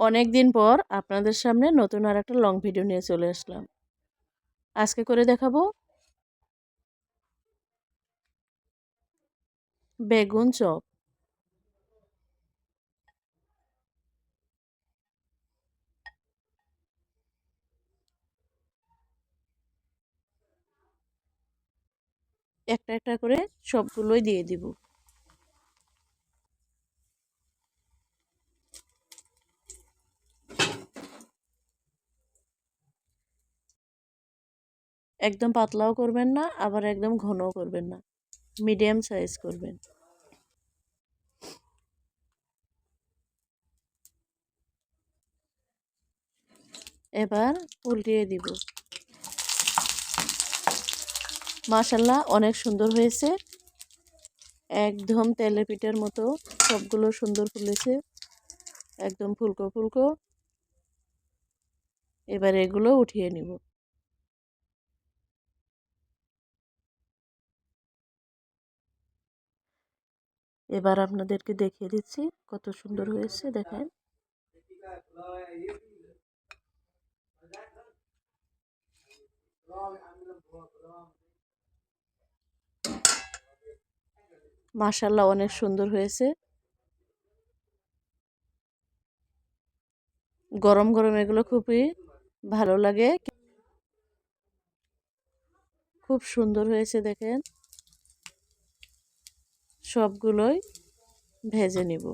অনেক দিন পর আপনাদের সামনে নতুন আর একটা লং ভিডিও নিয়ে চলে আসলাম। আজকে করে দেখাবো বেগুন চপ। একটা একটা করে সবগুলোই দিয়ে দিব। একদম পাতলাও করবেন না, আবার একদম ঘনও করবেন না। মিডিয়াম সাইজ করবেন। এবার উল্টিয়ে দিব। মাশাল্লাহ, অনেক সুন্দর হয়েছে। একদম তেলের পিঠার মতো সবগুলো সুন্দর ফুলেছে। একদম ফুলকো ফুলকো। এবার এগুলো উঠিয়ে নিব। এবার আপনাদেরকে দেখিয়ে দিচ্ছি কত সুন্দর হয়েছে, দেখেন। মাশাল্লাহ অনেক সুন্দর হয়েছে। গরম গরম এগুলো খুবই ভালো লাগে। খুব সুন্দর হয়েছে, দেখেন। সবগুলোই ভেজে নিব।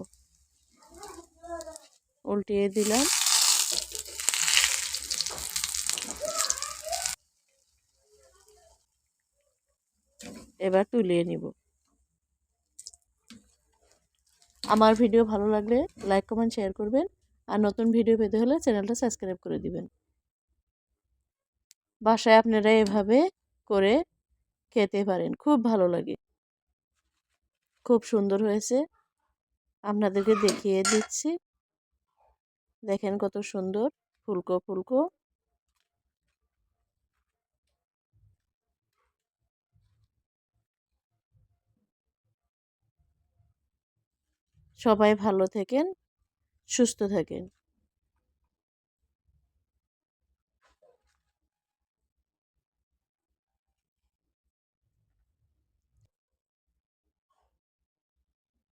উল্টিয়ে দিলাম। এবার তুলিয়ে নিব। আমার ভিডিও ভালো লাগলে লাইক, কমেন্ট, শেয়ার করবেন। আর নতুন ভিডিও পেতে হলে চ্যানেলটা সাবস্ক্রাইব করে দিবেন। বাসায় আপনারা এভাবে করে খেতে পারেন। খুব ভালো লাগে। খুব সুন্দর হয়েছে। আপনাদেরকে দেখিয়ে দিচ্ছি। দেখেন কত সুন্দর, ফুলকো ফুলকো। সবাই ভালো থাকেন, সুস্থ থাকেন।